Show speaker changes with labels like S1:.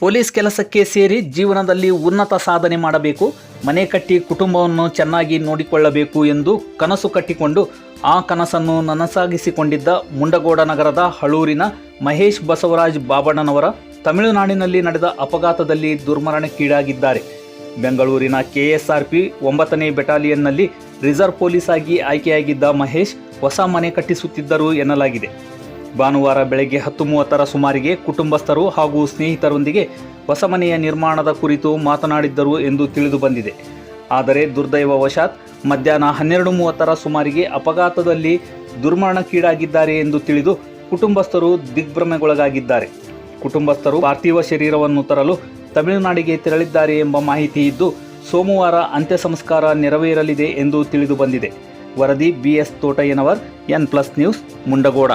S1: Police ಕೆಲಸಕ್ಕೆ ಸೇರಿ ಜೀವನದಲ್ಲಿ ಉನ್ನತ ಸಾಧನೆ ಮಾಡಬೇಕು, ಮನೆ ಕಟ್ಟಿ ಕುಟುಂಬವನ್ನು ಚೆನ್ನಾಗಿ ನೋಡಿಕೊಳ್ಳಬೇಕು ಎಂದು ಕನಸು ಕಟ್ಟಿಕೊಂಡು ಆ ಕನಸನ್ನು ನನಸಾಗಿಸಿಕೊಂಡಿದ್ದ ಮುಂಡಗೋಡ ನಗರದ ಹಳೂರಿನ ಮಹೇಶ್ ಬಸವರಾಜ್ ಬಾಬಣ್ಣನವರ ತಮಿಳುನಾಡಿನಲ್ಲಿ ನಡೆದ ಅಪಘಾತದಲ್ಲಿ ದುರ್ಮರಣಕ್ಕೀಡಾಗಿದ್ದಾರೆ. ಬೆಂಗಳೂರಿನ ಕೆಎಸ್ಆರ್ಪಿ ಒಂಬತ್ತನೇ ಬೆಟಾಲಿಯನ್ನಲ್ಲಿ ರಿಸರ್ವ್ ಪೊಲೀಸ್ ಆಗಿ ಆಯ್ಕೆಯಾಗಿದ್ದ ಮಹೇಶ್ ಹೊಸ ಮನೆ ಕಟ್ಟಿಸುತ್ತಿದ್ದರು ಎನ್ನಲಾಗಿದೆ. ಭಾನುವಾರ ಬೆಳಗ್ಗೆ ಹತ್ತು ಮೂವತ್ತರ ಸುಮಾರಿಗೆ ಕುಟುಂಬಸ್ಥರು ಹಾಗೂ ಸ್ನೇಹಿತರೊಂದಿಗೆ ಹೊಸಮನೆಯ ನಿರ್ಮಾಣದ ಕುರಿತು ಮಾತನಾಡಿದ್ದರು ಎಂದು ತಿಳಿದು ಬಂದಿದೆ. ಆದರೆ ದುರ್ದೈವವಶಾತ್ ಮಧ್ಯಾಹ್ನ ಹನ್ನೆರಡು ಮೂವತ್ತರ ಸುಮಾರಿಗೆ ಅಪಘಾತದಲ್ಲಿ ದುರ್ಮರಣಕ್ಕೀಡಾಗಿದ್ದಾರೆ ಎಂದು ತಿಳಿದು ಕುಟುಂಬಸ್ಥರು ದಿಗ್ಭ್ರಮೆಗೊಳಗಾಗಿದ್ದಾರೆ. ಕುಟುಂಬಸ್ಥರು ಪಾರ್ಥಿವ ಶರೀರವನ್ನು ತರಲು ತಮಿಳುನಾಡಿಗೆ ತೆರಳಿದ್ದಾರೆ ಎಂಬ ಮಾಹಿತಿ ಇದ್ದು, ಸೋಮವಾರ ಅಂತ್ಯ ಸಂಸ್ಕಾರ ನೆರವೇರಲಿದೆ ಎಂದು ತಿಳಿದು ಬಂದಿದೆ. ವರದಿ BS Thotayyanavar, N plus news, Mundgod.